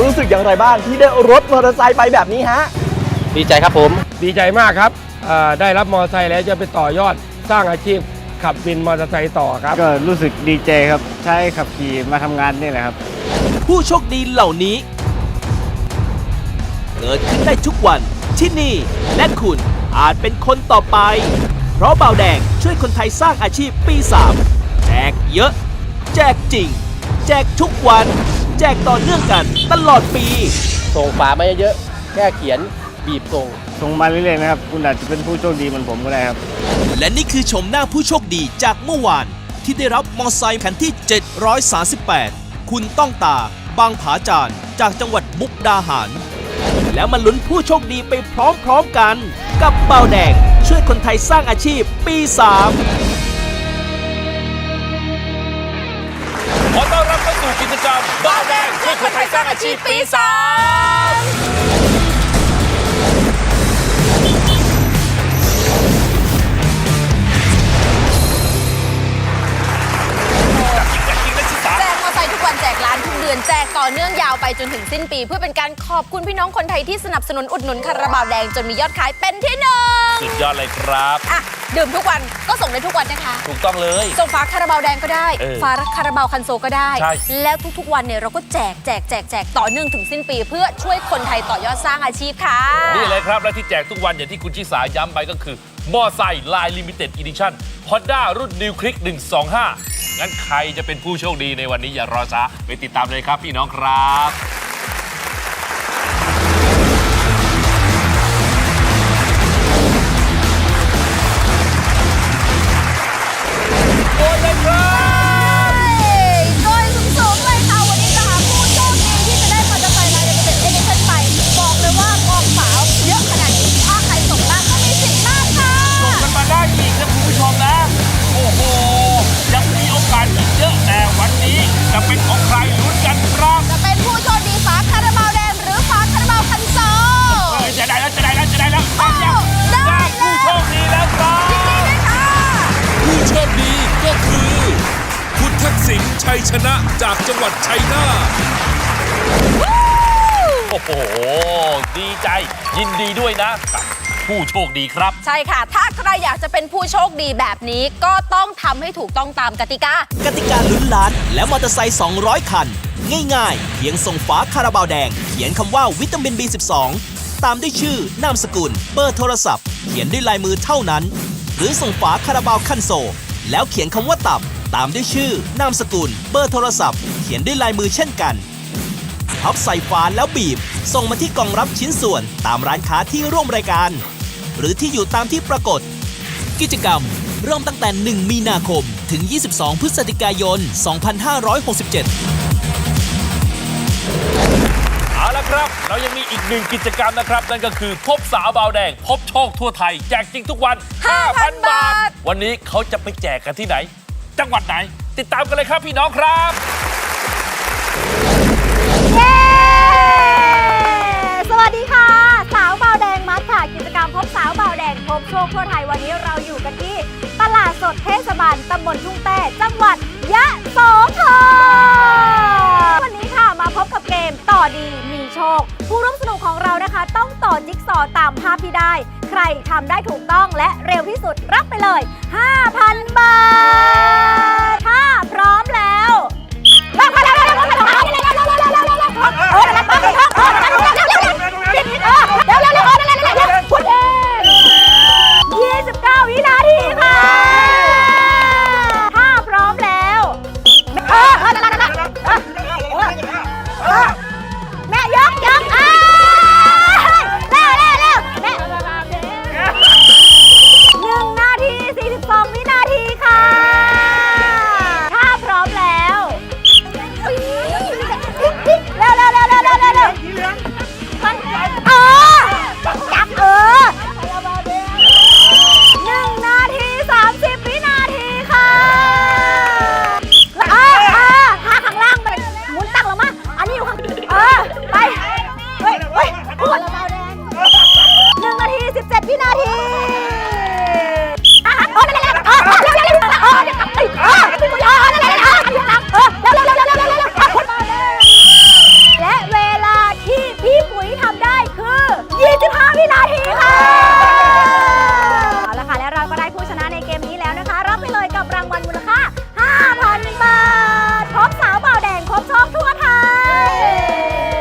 รู้สึกอย่างไรบ้างที่ได้รถมอเตอร์ไซค์ไปแบบนี้ฮะ ดีใจครับผม ดีใจมากครับได้รับมอเตอร์ไซค์แล้วจะไปต่อยอดสร้างอาชีพขับบินมอเตอร์ไซค์ต่อครับ ก็รู้สึกดีใจครับใช้ขับขี่มาทำงานนี่แหละครับ ผู้โชคดีเหล่านี้ เกิดขึ้นได้ทุกวันที่นี่ และคุณอาจเป็นคนต่อไป เพราะเบาแดงช่วยคนไทยสร้างอาชีพปี 3 แจกเยอะ แจกจริง แจกทุกวัน แจกต่อเนื่องกันตลอดปี ส่งฝามาเยอะแค่เขียนบีบส่ง ส่งมาเรื่อยๆนะครับ คุณอาจจะเป็นผู้โชคดีเหมือนผมก็ได้ครับ และนี่คือชมหน้าผู้โชคดีจากเมื่อวาน ที่ได้รับมอไซค์คันที่ 738 คุณต้องตา บางผาจานจากจังหวัดมุกดาหาร แล้วมาลุ้นผู้โชคดีไปพร้อมๆกัน กับเบาแดงช่วยคนไทยสร้างอาชีพปี 3起飞上。 มื่นแจกต่อเนื่องยาวไปจนถึงสิ้นปี เพื่อเป็นการขอบคุณพี่น้องคนไทยที่สนับสนุนอุดหนุนคาราบาวแดงจนมียอดขายเป็นที่หนึ่งสุดยอดเลยครับ อะดื่มทุกวันก็ส่งได้ทุกวันนะคะ ถูกต้องเลย ส่งฝาคาราบาวแดงก็ได้เอฝาคาราบาวคันโซก็ได้ ใช่ แล้วทุกๆวันเนี่ยเราก็แจกแจกแจกแจกต่อเนื่องถึงสิ้นปี เพื่อช่วยคนไทยต่อยอดสร้างอาชีพค่ะ นี่เลยครับ และที่แจกทุกวันอย่างที่คุณชิสาย้ำไปก็คือมอไซค์ลายลิมิเต็ดอีดิชั่นฮอนด้ารุ่นนิวคลิก125 งั้นใครจะเป็นผู้โชคดีในวันนี้อย่ารอช้าไปติดตามเลยครับพี่น้องครับ ชัยชนะจากจังหวัดชัยนาทโอ้โห ดีใจ ยินดีด้วยนะผู้โชคดีครับ ใช่ค่ะ ถ้าใครอยากจะเป็นผู้โชคดีแบบนี้ก็ต้องทำให้ถูกต้องตามกติกา กติกาลุ้นล้านแล้วมอเตอร์ไซค์200 คัน ง่ายๆ เพียงส่งฝาคาราบาวแดง เขียนคำว่าวิตามิน B12 ตามด้วยชื่อ นามสกุล เบอร์โทรศัพท์ เขียนด้วยลายมือเท่านั้น หรือส่งฝาคาราบาวคันโซ แล้วเขียนคำว่าตับ ตามด้วยชื่อนามสกุล เบอร์โทรศัพท์ เขียนด้วยลายมือเช่นกันพับใส่ฝาแล้วบีบ ส่งมาที่กล่องรับชิ้นส่วนตามร้านค้าที่ร่วมรายการ หรือที่อยู่ตามที่ปรากฏ กิจกรรม เริ่มตั้งแต่ 1 มีนาคม ถึง 22 พฤศจิกายน 2567เอาละครับ เรายังมีอีกหนึ่งกิจกรรมนะครับ นั่นก็คือพบสาวบาวแดง พบโชคทั่วไทย แจกจริงทุกวัน 5,000 บาท วันนี้เขาจะไปแจกกันที่ไหน จังหวัดไหน ติดตามกันเลยครับพี่น้องครับสวัสดีค่ะ สาวเบาแดงมัดค่ะ กิจกรรมพบสาวเบาแดงพบโชคทั่วไทยวันนี้เราอยู่กันที่ ตลาดสดเทศบาลตำบลทุ่งแต้จังหวัดยะโสธรวันนี้ค่ะมาพบกับเกมต่อดีมีโชค ผู้ร่วมสนุกของเรานะคะ ต้องต่อจิ๊กซอตามภาพที่ได้ ใครทำได้ถูกต้องและเร็วที่สุดรับไปเลย 5,000 บ เ